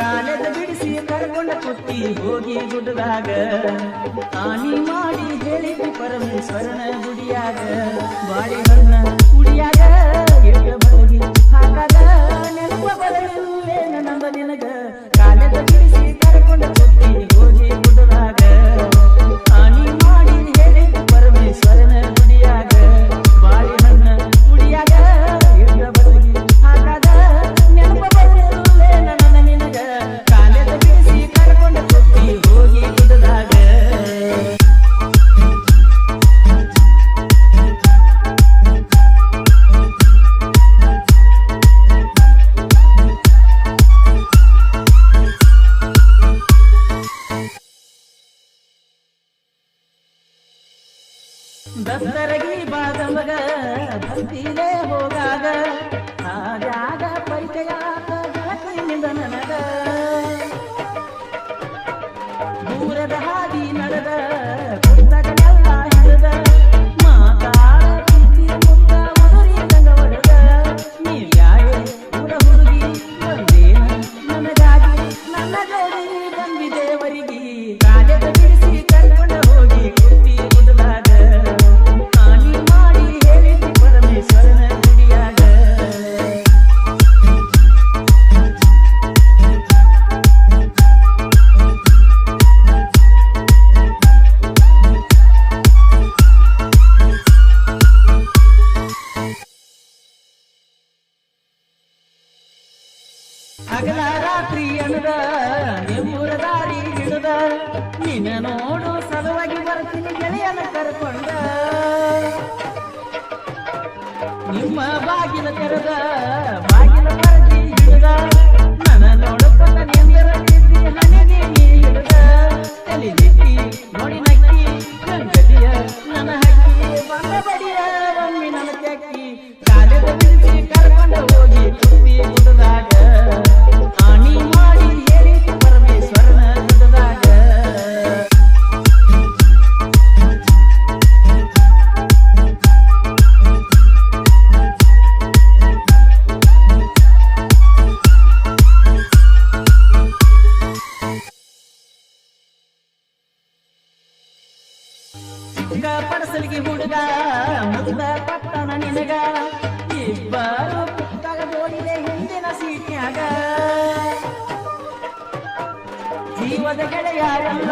ಕಾಲದ ಬಿಡಿಸಿ ಕರ್ಕೊಂಡ ಕುತ್ತಿ ಹೋಗಿ ಗುಡ್ಡದಾಗ. ಆನಿ ಮಾಡಿ ಹೇಳಿದ್ದು ಪರಮೇಶ್ವರನ ಗುಡಿಯಾಗ. ಬಾಳೆಹಣ್ಣ ಕುಡಿಯಾಗ ದಸ್ತರಗಿ ಬಾದಮಗ ಬಂದಿಲೇ ಹೋಗಾಗ. ಆಗಾಗ ಪರಿಚಯ ಬೆಳಕಿನಿಂದ ನನಗ. ದೂರದ ಹಾದಿ ನಡೆದ ನಿಮ್ಮೂರ ದಾರಿ ಹಿಡಿದ. ನಿನ್ನ ನೋಡು ಸಲುವಾಗಿ ಬರ್ತೀನಿ ಗೆಳೆಯನ ಕರ್ಕೊಂಡ. ನಿಮ್ಮ ಬಾಗಿಲ ತೆರೆದ, ಬಾಗಿಲ ಪರದಿ ಹಿಡಿದ. ನನ್ನ ನೋಡಕೊಂಡ ನಿಂದರ ಪ್ರೀತಿ ಹಣೆಗೆ ನೀ ಹಿಡಿದ ತಲೆ ನೋಡಿ ನಕ್ಕಿ ನನ್ನ ಹಕ್ಕಿ ಬಂದ ಬಡಿಯ. ಚಿಕ್ಕ ಪಡಸಲಿಗೆ ಹುಡುಗ ಮುಗ್ದ ಪಟ್ಟಣ ನಿನಗ. ಇಬ್ಬರು ಪುಸ್ತಕ ಜೋಡಿದೆ ಹಿಂದಿನ ಸೀಟ್ನ್ಯಾಗ. ಜೀವದ ಗೆಳೆಯ ಎಲ್ಲ